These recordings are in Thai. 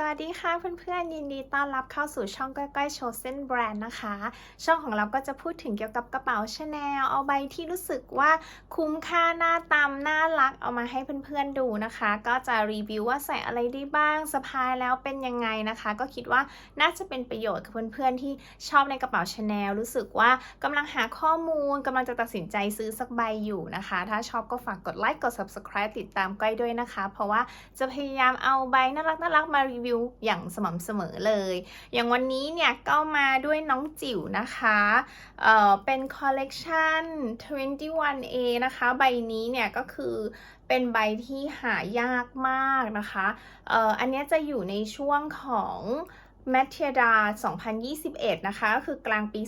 สวัสดีค่ะเพื่อนๆยินดีต้อนรับเข้าสู่ช่องก้อยก้อยโชว์เส้นแบรนด์นะคะ ช่องของเราก็จะพูดถึงเกี่ยวกับกระเป๋าชาแนลเอาใบที่รู้สึกว่าคุ้มค่าหน้าตามน่ารักเอามาให้เพื่อนๆดูนะคะ ก็จะรีวิวว่าใส่อะไรได้บ้างสะพายแล้วเป็นยังไงนะคะ ก็คิดว่าน่าจะเป็นประโยชน์กับเพื่อนๆที่ชอบในกระเป๋าชาแนลรู้สึกว่ากำลังหาข้อมูลกำลังจะตัดสินใจซื้อสักใบอยู่นะคะ ถ้าชอบก็ฝากกดไลค์กด subscribe ติดตามก้อยด้วยนะคะ เพราะว่าจะพยายามเอาใบน่ารักน่ารักๆมารีวิวอย่างสม่ำเสมอเลย อย่างวันนี้เนี่ยก็มาด้วยน้องจิ๋วนะคะเอ่อเป็นคอลเลกชัน 21A นะคะ ใบนี้เนี่ยก็คือเป็นใบที่หายากมากนะคะเอ่ออันนี้จะอยู่ในช่วงของ m a t i a d a 2021 นะคะ ก็คือกลางปี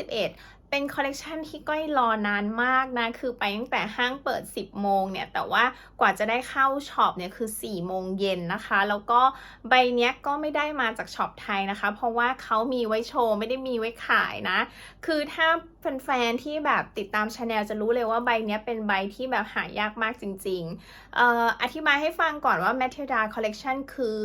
2021เป็นคอลเลกชันที่ก้อยรอนานมากนะ คือไปตั้งแต่ห้างเปิด 10 โมงเนี่ย แต่ว่ากว่าจะได้เข้าช็อปเนี่ยคือ4โมงเย็นนะคะ แล้วก็ใบเนี้ยก็ไม่ได้มาจากช็อปไทยนะคะ เพราะว่าเขามีไว้โชว์ ไม่ได้มีไว้ขายนะ คือถ้าแฟนๆ ที่แบบติดตามชาแนลจะรู้เลยว่าใบเนี้ยเป็นใบที่แบบหายากมากจริงๆอออธิบายให้ฟังก่อนว่า Matilda Collection คือ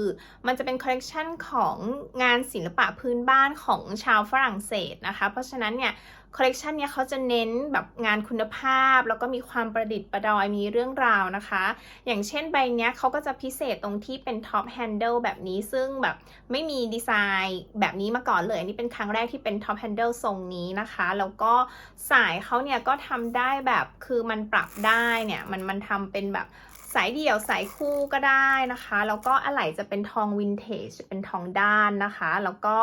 มันจะเป็นคอลเลกชันของงานศิลปะพื้นบ้านของชาวฝรั่งเศสนะคะ เพราะฉะนั้นเนี่ยคอลเลกชันเนี้ยเขาจะเน้นแบบงานคุณภาพ แล้วก็มีความประดิษฐ์ประดอยมีเรื่องราวนะคะ อย่างเช่นใบเนี้ยเขาก็จะพิเศษตรงที่เป็นท็อปแฮนเดิลแบบนี้ซึ่งแบบไม่มีดีไซน์แบบนี้มาก่อนเลย อันนี้เป็นครั้งแรกที่เป็นท็อปแฮนเดิลทรงนี้นะคะ แล้วก็สายเขาเนี่ยก็ทำได้แบบคือมันปรับได้เนี่ยมันมันทำเป็นแบบ สายเดี่ยวสายคู่ก็ได้นะคะ แล้วก็อะไหล่จะเป็นทองวินเทจเป็นทองด้านนะคะ แล้วก็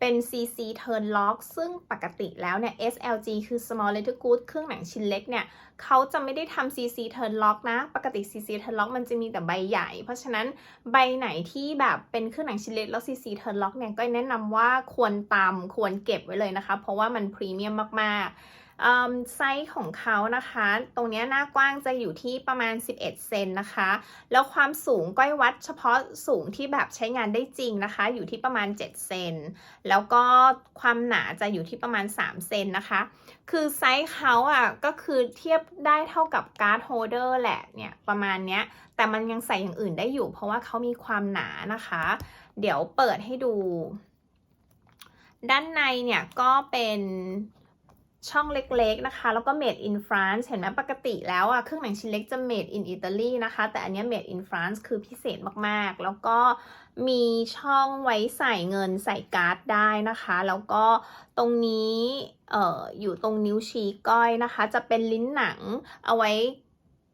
เป็น CC Turn Lock ซึ่งปกติแล้วเนี่ย SLG คือ Small Letter Good เครื่องหนังชิ้นเล็กเนี่ยเขาจะไม่ได้ทำ CC Turn Lock นะ ปกติ CC Turn Lock มันจะมีแต่ใบใหญ่ เพราะฉะนั้นใบไหนที่แบบเป็นเครื่องหนังชิ้นเล็กแล้ว CC Turn Lock เนี่ยก็แนะนำว่าควรตามควรเก็บไว้เลยนะคะ เพราะว่ามันพรีเมียมมากๆ ไซส์ของเขานะคะ ตรงนี้หน้ากว้างจะอยู่ที่ประมาณ 11 เซนนะคะ แล้วความสูงก้อยวัดเฉพาะสูงที่แบบใช้งานได้จริงนะคะ อยู่ที่ประมาณ 7 เซน แล้วก็ความหนาจะอยู่ที่ประมาณ 3 เซนนะคะ คือไซส์เขาอะก็คือเทียบได้เท่ากับการ์ดโฮเดอร์แหละเนี่ยประมาณเนี้ย แต่มันยังใส่อย่างอื่นได้อยู่ เพราะว่าเขามีความหนานะคะ เดี๋ยวเปิดให้ดู ด้านในเนี่ยก็เป็น ช่องเล็กๆนะคะ แล้วก็ made in France เห็นไหมปกติแล้วอะเครื่องหนังชิ้นเล็กจะ made in Italy นะคะ แต่อันนี้ made in France คือพิเศษมากๆ แล้วก็มีช่องไว้ใส่เงินใส่การ์ดได้นะคะ แล้วก็ตรงนี้เอ่ออยู่ตรงนิ้วชี้ก้อยนะคะ จะเป็นลิ้นหนังเอาไว้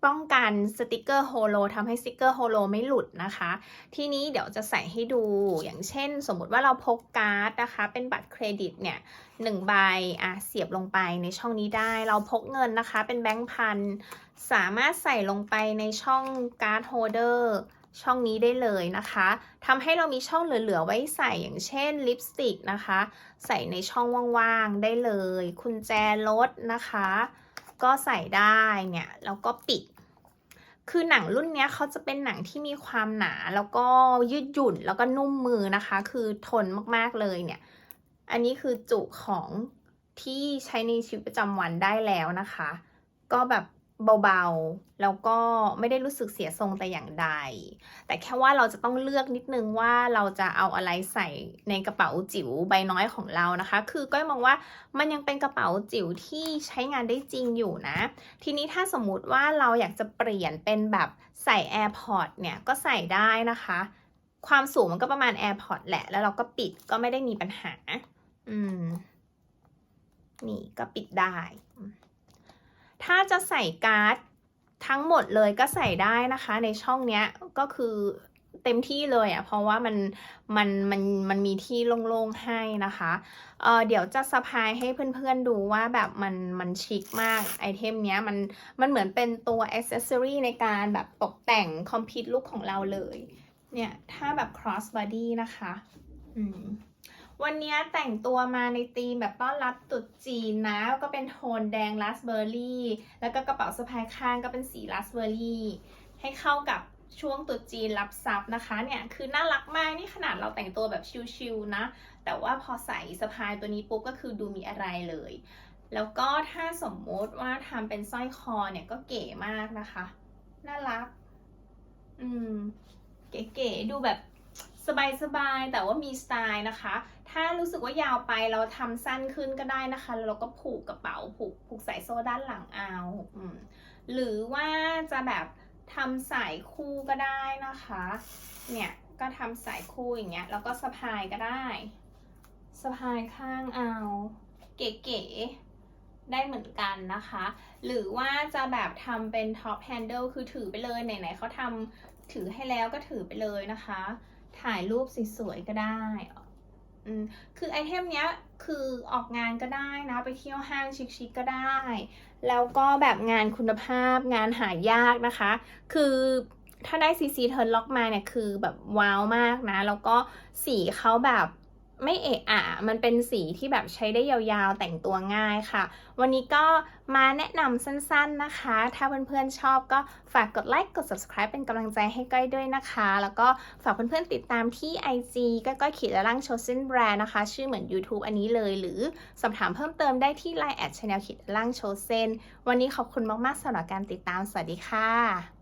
ป้องกันสติกเกอร์โฮโลทำให้สติกเกอร์โฮโลไม่หลุดนะคะ ทีนี้เดี๋ยวจะใส่ให้ดูอย่างเช่น สมมติว่าเราพกการ์ดนะคะ เป็นบัตรเครดิตเนี่ยหนึ่งใบอะเสียบลงไปในช่องนี้ได้ เราพกเงินนะคะ เป็นแบงค์พันสามารถใส่ลงไปในช่องการ์ดโฮเดอร์ช่องนี้ได้เลยนะคะทำให้เรามีช่องเหลือ ๆ ไว้ใส่อย่างเช่นลิปสติกนะคะ ใส่ในช่องว่าง ๆ ได้เลยกุญแจรถนะคะ ก็ใส่ได้เนี่ย แล้วก็ปิด คือหนังรุ่นนี้เขาจะเป็นหนังที่มีความหนาแล้วก็ยืดหยุ่นแล้วก็นุ่มมือนะคะ คือทนมากๆเลยเนี่ย อันนี้คือจุของที่ใช้ในชีวิตประจำวันได้แล้วนะคะ ก็แบบ เบาๆ แล้วก็ไม่ได้รู้สึกเสียทรงแต่อย่างใด แต่แค่ว่าเราจะต้องเลือกนิดนึงว่าเราจะเอาอะไรใส่ในกระเป๋าจิ๋วใบน้อยของเรานะคะ คือก็มองว่ามันยังเป็นกระเป๋าจิ๋วที่ใช้งานได้จริงอยู่นะ ทีนี้ถ้าสมมุติว่าเราอยากจะเปลี่ยนเป็นแบบใส่ AirPods เนี่ยก็ใส่ได้นะคะ ความสูงมันก็ประมาณ AirPods แหละ แล้วเราก็ปิดก็ไม่ได้มีปัญหา อืม นี่ก็ปิดได้ ถ้าจะใส่การ์ดทั้งหมดเลยก็ใส่ได้นะคะ ในช่องเนี้ยก็คือเต็มที่เลยอะ่ะเพราะว่ามันมันมันมันมีที่โล่งๆให้นะคะเออเดี๋ยวจะสะพายให้เพื่อนๆดูว่าแบบมันมันชิคมากไอเทมเนี้ยมันมันเหมือนเป็นตัวอ c เซสซอรีในการแบบตกแต่งคอมพิวต์ลุคของเราเลย เนี่ย ถ้าแบบ cross body นะคะ อืม วันนี้แต่งตัวมาในธีมแบบต้อนรับตรุษจีนนะ ก็เป็นโทนแดงราสเบอร์รี่ แล้วก็กระเป๋าสะพายข้างก็เป็นสีราสเบอร์รี่ ให้เข้ากับช่วงตรุษจีนรับทรัพย์นะคะเนี่ยคือน่ารักมากนี่ขนาดเราแต่งตัวแบบชิลๆนะ แต่ว่าพอใส่สะพายตัวนี้ปุ๊บก็คือดูมีอะไรเลย แล้วก็ถ้าสมมติว่าทำเป็นสร้อยคอเนี่ยก็เก๋มากนะคะ น่ารัก อืม เก๋ๆดูแบบ สบายๆแต่ว่ามีสไตล์นะคะ ถ้ารู้สึกว่ายาวไปเราทำสั้นขึ้นก็ได้นะคะ แล้วเราก็ผูกกระเป๋าผูกผูกสายโซ่ด้านหลังเอาอหรือว่าจะแบบทำสายคู่ก็ได้นะคะ เนี่ยก็ทำสายคู่อย่างเงี้ยแล้วก็สะพายก็ได้สะพายข้างเอา เก๋ๆได้เหมือนกันนะคะ หรือว่าจะแบบทำเป็นท็อปแฮนเดิลคือถือไปเลยไหนๆเขาทำถือให้แล้วก็ถือไปเลยนะคะ ถ่ายรูปสวยๆก็ได้อืมคือไอเทมเนี้ยคือออกงานก็ได้นะ ไปเที่ยวห้างชิคๆก็ได้ แล้วก็แบบงานคุณภาพงานหายากนะคะ คือถ้าได้ซีซีเทิร์นล็อกมาเนี่ยคือแบบว้าวมากนะ แล้วก็สีเขาแบบ ไม่เอะอะมันเป็นสีที่แบบใช้ได้ยาวๆแต่งตัวง่ายค่ะ วันนี้ก็มาแนะนำสั้นๆนะคะ ถ้าเพื่อนๆชอบก็ฝากกดไลค์กด subscribe เป็นกำลังใจให้ก้อยด้วยนะคะ แล้วก็ฝากเพื่อนๆติดตามที่ IG ก้อยก้อยขีดและล่างโชเซนแบรนด์นะคะ ชื่อเหมือน YouTube อันนี้เลย หรือสอบถามเพิ่มเติมได้ที่ Line แอดช n นลขีดล่างโชเซนวันนี้ขอบคุณมากๆสำหรับการติดตามสวัสดีค่ะ